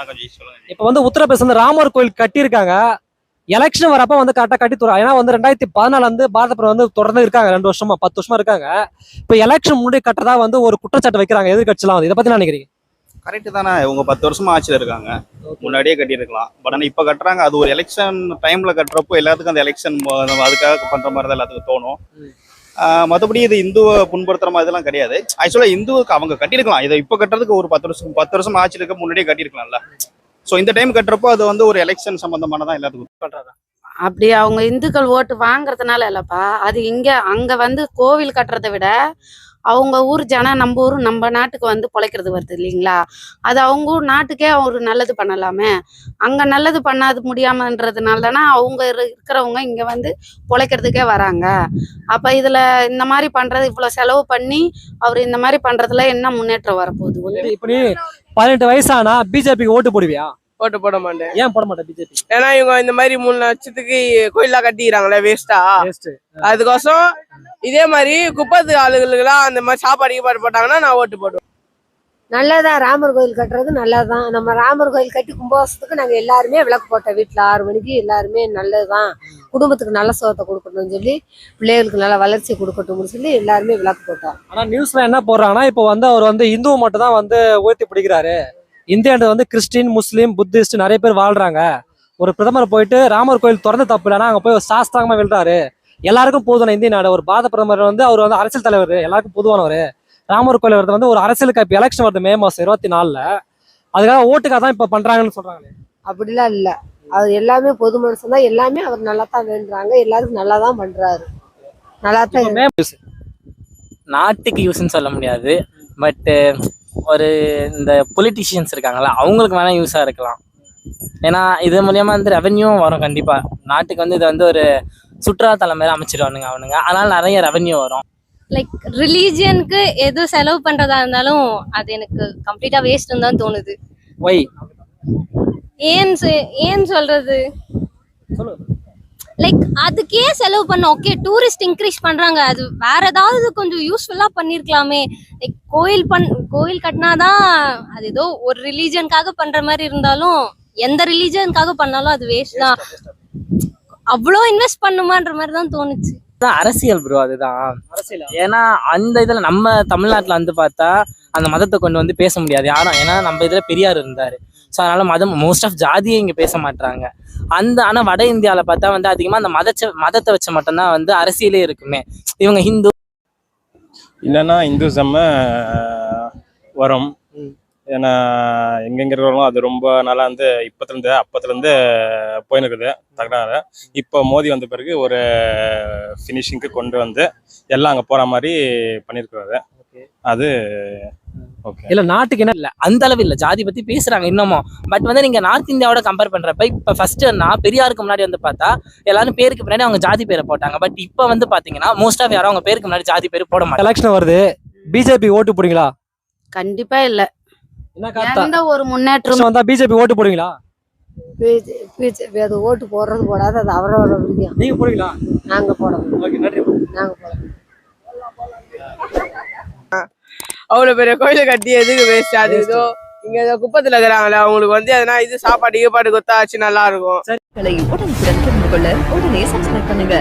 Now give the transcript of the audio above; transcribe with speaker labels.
Speaker 1: வணக்கம் ஜி சொல்லுங்க
Speaker 2: இப்போ வந்து உத்தரப்பிரதேச வந்து ராமர் கோயில் கட்டியிருக்காங்க. எலெக்ஷன் வரப்ப வந்து கரெக்டாக கட்டி தரும் ஏன்னா வந்து ரெண்டாயிரத்தி பதினாலு வந்து பாரத பிரதமர் வந்து தொடர்ந்து இருக்காங்க. ரெண்டு வருஷமா பத்து வருஷமா இருக்காங்க. இப்போ எலெக்ஷன் முன்னாடி கட்டதா வந்து ஒரு குற்றச்சாட்டு வைக்கிறாங்க எதிர்கட்சிலாம் வந்து. இதை பத்தி நினைக்கிறீங்க?
Speaker 1: கரெக்ட் தானே. இவங்க பத்து வருஷமா ஆட்சியில் இருக்காங்க. முன்னாடியே கட்டியிருக்கலாம். பட் ஆனால் இப்போ கட்டுறாங்க. அது ஒரு எலெக்ஷன் டைம்ல கட்டுறப்போ எல்லாத்துக்கும் அந்த எலெக்ஷன் அதுக்காக பண்ற மாதிரி தான் எல்லாத்துக்கும் தோணும். மற்றபடி இது இந்துவை புண்படுத்துகிற மாதிரி இதெல்லாம் கிடையாது. ஆக்சுவலாக இந்துவுக்கு அவங்க கட்டியிருக்கலாம். இதை இப்போ கட்டுறதுக்கு ஒரு பத்து வருஷம் பத்து வருஷம் ஆட்சியில் இருக்க முன்னாடியே கட்டியிருக்கலாம்ல. ஸோ இந்த டைம் கட்டுறப்போ அது வந்து ஒரு எலெக்ஷன் சம்பந்தமானதான் எல்லாத்துக்கும்
Speaker 2: பண்ணுறதா
Speaker 3: அப்படி அவங்க இந்துக்கள் ஓட்டு வாங்குறதுனால இல்லப்பா. அது இங்க அங்க வந்து கோவில் கட்டுறதை விட அவங்க ஊர் ஜனம் நம்ம ஊர் நம்ம நாட்டுக்கு வந்து பொழைக்கிறது வருது இல்லைங்களா? அது அவங்க ஊர் நாட்டுக்கே ஒரு நல்லது பண்ணலாமே. அங்க நல்லது பண்ணாது முடியாமன்றதுனால தானே அவங்க இரு- இருக்கிறவங்க இங்க வந்து பொழைக்கிறதுக்கே வராங்க. அப்ப இதுல இந்த மாதிரி பண்றது இவ்வளவு செலவு பண்ணி அவர் இந்த மாதிரி பண்றதுல என்ன முன்னேற்றம் வரப்போகுது? ஒண்ணுமே
Speaker 2: இப்போ நீ பதினெட்டு வயசானா பிஜேபிக்கு ஓட்டு போடுவியா?
Speaker 4: ஓட்டு போட மாட்டேன்.
Speaker 2: ஏன் போட மாட்டேன் பிஜேபி
Speaker 4: ஏன்னா இவங்க இந்த மாதிரி மூணு லட்சத்துக்கு கோயிலா கட்டிக்கிறாங்களே வேஸ்டா அதுக்கோசம் இதே மாதிரி குப்பத்து ஆளுகளுக்கெல்லாம் அந்த மாதிரி சாப்பாடு கீப்பாடு போட்டாங்கன்னா நான் ஓட்டு போடுவேன்.
Speaker 5: நல்லதா ராமர் கோயில் கட்டுறது நல்லதுதான். நம்ம ராமர் கோயில் கட்டி கும்பாபிஷத்துக்கு நாங்க எல்லாருமே விளக்கு போட்டோம். வீட்டுல ஆறு மணிக்கு எல்லாருமே நல்லதுதான். குடும்பத்துக்கு நல்ல சோத்தை கொடுக்கணும்னு சொல்லி பிள்ளைகளுக்கு நல்ல வளர்ச்சி கொடுக்கட்டும்னு சொல்லி எல்லாருமே விளக்கு போட்டோம்.
Speaker 2: ஆனா நியூஸ்ல என்ன போடுறாங்கன்னா இப்போ வந்து அவர் வந்து இந்துவை மட்டும் தான் வந்து உயர்த்தி பிடிக்கிறாரு. இந்தியாவில் வந்து கிறிஸ்டின் முஸ்லீம் புத்திஸ்ட் நிறைய பேர் வாழ்றாங்க. ஒரு பிரதமர் போயிட்டு ராமர் கோயில் திறந்து தப்பு இல்லைன்னா அங்க போய் ஒரு சாஸ்தாங்கமா விழுறாரு. எல்லாருக்கும் பொதுவான இந்திய நாடு. ஒரு பாரத பிரதமர் வந்து அவர் வந்து அரசியல் தலைவர். எல்லாருக்கும் பொதுவானவர். ராமர் கோயில் வருது. வந்து ஒரு அரசியலுக்கு இப்போ எலெக்ஷன் வருது மே மாசம் இருபத்தி நாலுல. அதுக்காக ஓட்டுக்காக தான் இப்ப பண்றாங்கன்னு சொல்றாங்களே.
Speaker 5: அப்படிலாம் இல்ல. அவர் எல்லாமே பொது மனுஷன் தான். எல்லாமே அவர் நல்லா தான் வேண்டுறாங்க. எல்லாருக்கும் நல்லா தான் பண்றாரு நல்லா தான்
Speaker 6: நாட்டுக்கு யூஸ்ன்னு சொல்ல முடியாது. பட்டு ஒரு இந்த பொலிட்டிஷியன்ஸ் இருக்காங்கல்ல அவங்களுக்கு வேணால் யூஸாக இருக்கலாம். ஏன்னா இது மூலியமாக வந்து ரெவென்யூவும் வரும் கண்டிப்பாக நாட்டுக்கு வந்து இது வந்து ஒரு சுற்றுலாத்தலம் மாதிரி அமைச்சிடுவானுங்க அவனுங்க. அதனால நிறைய ரெவென்யூ வரும்.
Speaker 7: லைக் ரிலீஜியனுக்கு எது செலவு பண்றதா இருந்தாலும் அது எனக்கு கம்ப்ளீட்டா வேஸ்ட்னு தான் தோணுது.
Speaker 2: ஒய்
Speaker 7: ஏன் சொல்றது? லைக் அதுக்கே செலவு பண்ண ஓகே டூரிஸ்ட் இன்க்ரீஸ் பண்றாங்க. அது வேற ஏதாவது கொஞ்சம் யூஸ்ஃபுல்லா பண்ணிருக்கலாமே. லைக் கோயில் பண் கோயில் கட்டினாதான் அது ஏதோ ஒரு ரிலீஜனுக்காக பண்ற மாதிரி இருந்தாலும் எந்த ரிலீஜனுக்காக பண்ணாலும் அது வேஸ்ட் தான். அவ்வளோ இன்வெஸ்ட் பண்ணுமான்ற மாதிரி தான் தோணுச்சு.
Speaker 6: அரசியல் ப்ரோ அதுதான்.
Speaker 2: அரசியல்?
Speaker 6: ஏன்னா அந்த இதில் நம்ம தமிழ்நாட்டில் வந்து பார்த்தா அந்த மதத்தை கொண்டு வந்து பேச முடியாது யாரும். ஏன்னா நம்ம இதில் பெரியார் இருந்தார். ஸோ அதனால மதம் மோஸ்ட் ஆஃப் ஜாதியை இங்கே பேச மாட்டாங்க அந்த ஆனால் வட இந்தியாவில் பார்த்தா வந்து அதிகமாக அந்த மதச்ச மதத்தை வச்சு மட்டும்தான் வந்து அரசியலே இருக்குமே. இவங்க ஹிந்து.
Speaker 8: இல்லைன்னா இந்துசம் வரும். ஏன்னா எங்கெங்க இருக்கிறவங்களும் அது ரொம்ப நாளா வந்து இப்பத்துலேருந்து அப்பத்துலேருந்து போயின்னு இருக்குது தகராறு. இப்போ மோதி வந்த பிறகு ஒரு ஃபினிஷிங்க்கு கொண்டு வந்து எல்லாம் அங்கே போகிற மாதிரி பண்ணியிருக்கிறாரு. அது ஓகே.
Speaker 2: இல்ல நாட்டுக்கு என்ன
Speaker 6: இல்ல அந்த அளவு இல்ல. ஜாதி பத்தி பேசுறாங்க இன்னமும். பட் வந்து நீங்க நார்த் இந்தியாவோட கம்பேர் பண்றப்ப இப்ப ஃபர்ஸ்ட் நான் பெரியாருக்கு முன்னாடி வந்து பார்த்தா எல்லாரும் பேருக்கு பின்னாடி அவங்க ஜாதி பேரை போட்டாங்க. பட் இப்ப வந்து பாத்தீங்கன்னா மோஸ்ட் ஆஃப் யாரும் அவங்க பேருக்கு முன்னாடி ஜாதி பேர் போட மாட்டாங்க.
Speaker 2: எலெக்ஷன் வருது. பிஜேபி ஓட்டு போடுவீங்களா
Speaker 3: கண்டிப்பா இல்ல. எந்த ஒரு முன்னேற்றம்?
Speaker 2: வந்தா பிஜேபி ஓட்டு போடுவீங்களா?
Speaker 5: பிஜே- பிஜேபி அது ஓட்டு போடுறது போடாது அது அவரோட விரும்பியம்
Speaker 2: நீங்க போடுவீங்களா?
Speaker 5: நாங்க போடணும்
Speaker 2: ஓகே நன்றி.
Speaker 5: நாங்க போடணும்
Speaker 4: அவ்வளவு பெரிய கோயிலை கட்டி எதுக்கு வேஸ்ட் அது ஏதோ இங்க ஏதோ குப்பத்துல இருக்கிறாங்களே அவங்களுக்கு வந்து எதனா இது சாப்பாடு கீப்பாடு கொத்தாச்சு நல்லா இருக்கும்.
Speaker 9: உடனே சப்ஸ்கிரைப் பண்ணுங்க.